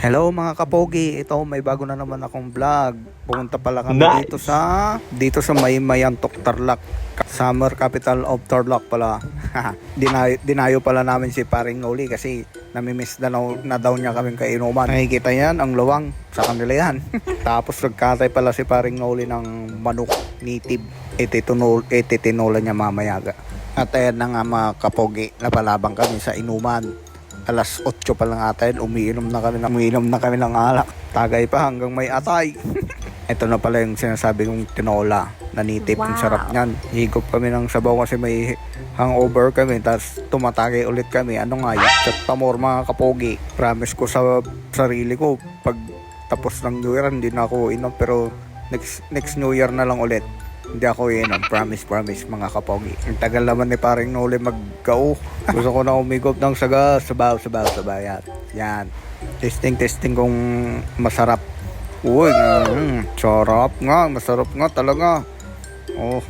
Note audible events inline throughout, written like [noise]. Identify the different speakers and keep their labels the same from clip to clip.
Speaker 1: Hello mga kapogi, ito may bago na naman akong vlog. Pumunta pala kami
Speaker 2: Nice.
Speaker 1: dito sa dito sa Maymayan Tok Tarlac. Summer capital of Tarlac pala. [laughs] dinayo, dinayo pala namin si Paring Noli kasi namimiss na, daw- na daw niya kaming kainuman. Nakikita yan, ang luwang sa kanila yan. [laughs] Tapos nagkatay pala si Paring Noli ng manok native. Ititinola niya mamayaga. At ayan na nga mga kapogi, napalabang kami sa inuman alas 8 pa lang ata yun, umiinom na kami umiinom na kami ng alak. Tagay pa hanggang may atay. [laughs] Ito na pala yung sinasabi kong tinola na. Ang
Speaker 3: Wow.
Speaker 1: sarap niyan. Higop kami ng sabaw kasi may hangover kami. Tapos tumatagay ulit kami. Ano nga yun? Chat pamor mga kapogi. Promise ko sa sarili ko, pag tapos ng New Year, hindi na ako inom. Pero next, next New Year na lang ulit. Hindi ako inom. Promise, promise mga kapogi. Ang tagal naman ni paring Noli mag-go. Gusto ko na umigop ng saga. Sabaw, sabaw, sabaw. Yan. Yan. Testing, testing kung masarap. Uy, mm, sarap nga. Masarap nga talaga. Oh,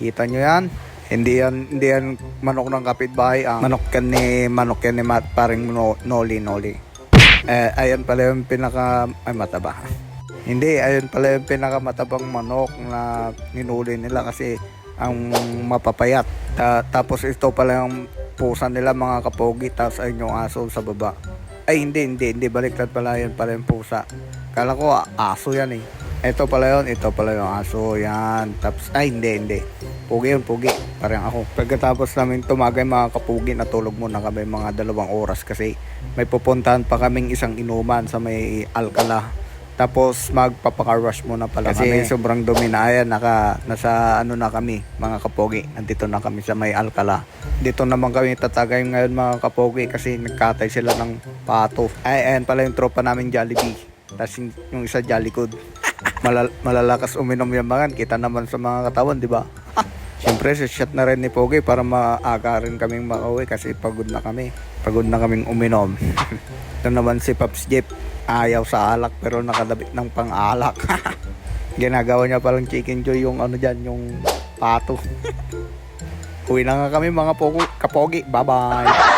Speaker 1: kita nyo yan? Hindi yan, hindi yan manok ng kapitbahay. Ah. Manok yan ni, manok yan ni Mat, paring no, Noli, Noli. Eh, ayan pala yung pinaka, ay mataba. Hindi, ayun pala yung pinakamatabang manok na ninuli nila kasi ang mapapayat. Ta- tapos ito pala yung pusa nila mga kapogi, tapos ayun yung aso sa baba. Ay hindi, hindi, hindi, baliktad pala yun pala yung pusa. Kala ko ah, aso yan eh. Ito pala yun, ito pala yung aso, yan. Tapos, ay hindi, hindi. Pugi yun, pugi. Parang ako. Pagkatapos namin tumagay mga kapugi, natulog muna kami mga dalawang oras kasi may pupuntahan pa kaming isang inuman sa may Alcala. Tapos magpapaka-rush muna pala Kasi kami. sobrang dumi na ayan, naka, nasa ano na kami, mga kapogi. Nandito na kami sa may Alcala. Dito naman kami tatagay ngayon mga kapogi kasi nagkatay sila ng pato. Ay, ayan pala yung tropa namin Jollibee. Tapos yung- yung isa Jollygood. [laughs] Malal- malalakas uminom yung mga kita naman sa mga katawan, di ba? [laughs] Siyempre, shot na rin ni Pogi para maaga rin kaming makauwi kasi pagod na kami. Pagod na kaming uminom. [laughs] Ito naman si Pops Jeep. Ayaw sa alak pero nakadabit ng pang-alak. [laughs] Ginagawa niya palang chicken joy yung ano dyan, yung pato. [laughs] Uwi na nga kami mga pogo, kapogi. Bye-bye.